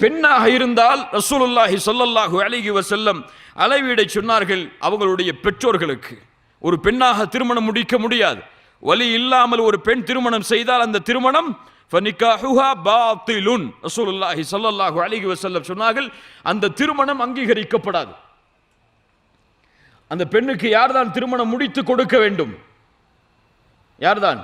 பெண்ணாக இருந்தால் ரசூலுல்லாஹி சொல்லல்லாஹு அலைஹி வசல்லம் அளவீடை சொன்னார்கள் அவங்களுடைய பெற்றோர்களுக்கு. ஒரு பெண்ணாக திருமணம் முடிக்க முடியாது. வலி இல்லாமல் ஒரு பெண் திருமணம் செய்தால் அந்த திருமணம் பாத்திலுன். ரசூலுல்லாஹி ஸல்லல்லாஹு அலைஹி வஸல்லம் சொன்னார்கள் அந்த திருமணம் அங்கீகரிக்கப்படாது. அந்த பெண்ணுக்கு யார்தான் திருமணம் முடித்து கொடுக்க வேண்டும்? யார்தான்?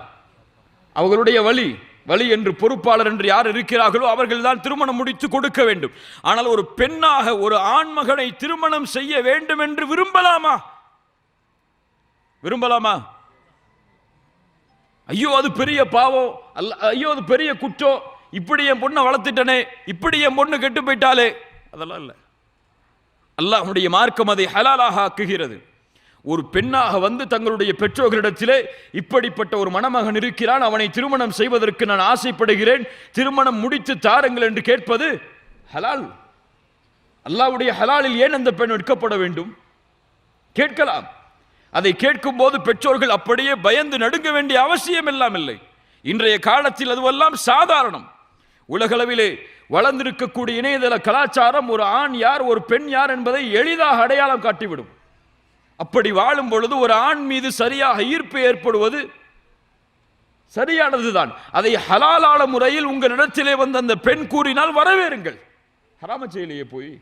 அவர்களுடைய வழி வழி என்று பொறுப்பாளர் என்று யார் இருக்கிறார்களோ அவர்கள்தான் திருமணம் முடித்து கொடுக்க வேண்டும். ஆனால் ஒரு பெண்ணாக ஒரு ஆண்மகனை திருமணம் செய்ய வேண்டும் என்று விரும்பலாமா? விரும்பலாமா? ஐயோ அது பெரிய பாவம் அல்ல ஐயோ அது பெரிய குற்றம் இப்படி என் பொண்ணை வளர்த்துட்டனே இப்படி என் பொண்ணு கெட்டு போயிட்டாலே. அதெல்லாம் இல்லை. அல்லாஹ்வுடைய மார்க்கம் அதை ஹலாலாக ஆக்குகிறது. ஒரு பெண்ணாக வந்து தங்களுடைய பெற்றோர்களிடத்திலே இப்படிப்பட்ட ஒரு மணமகன் இருக்கிறான். அவனை திருமணம் செய்வதற்கு நான் ஆசைப்படுகிறேன். திருமணம் முடித்து தாருங்கள் என்று கேட்பது ஹலால். அல்லாவுடைய ஹலாலில் ஏன் அந்த பெண் எடுக்கப்பட வேண்டும்? கேட்கலாம். அதை கேட்கும் போது பெற்றோர்கள் அப்படியே பயந்து நடுங்க வேண்டிய அவசியம் எல்லாம் இல்லை. இன்றைய காலத்தில் அதுவெல்லாம் சாதாரணம். உலகளவிலே வளர்ந்திருக்கக்கூடிய இணையதள கலாச்சாரம் ஒரு ஆண் யார் ஒரு பெண் யார் என்பதை எளிதாக அடையாளம் காட்டிவிடும். அப்படி வாழும் பொழுது ஒரு ஆண் மீது சரியாக ஈர்ப்பு ஏற்படுவது சரியானதுதான். அதை ஹலாலான முறையில் உங்களிடத்திலே வந்து அந்த பெண் கூறினால் வரவேறுங்கள். ஹராம செயலியே போய்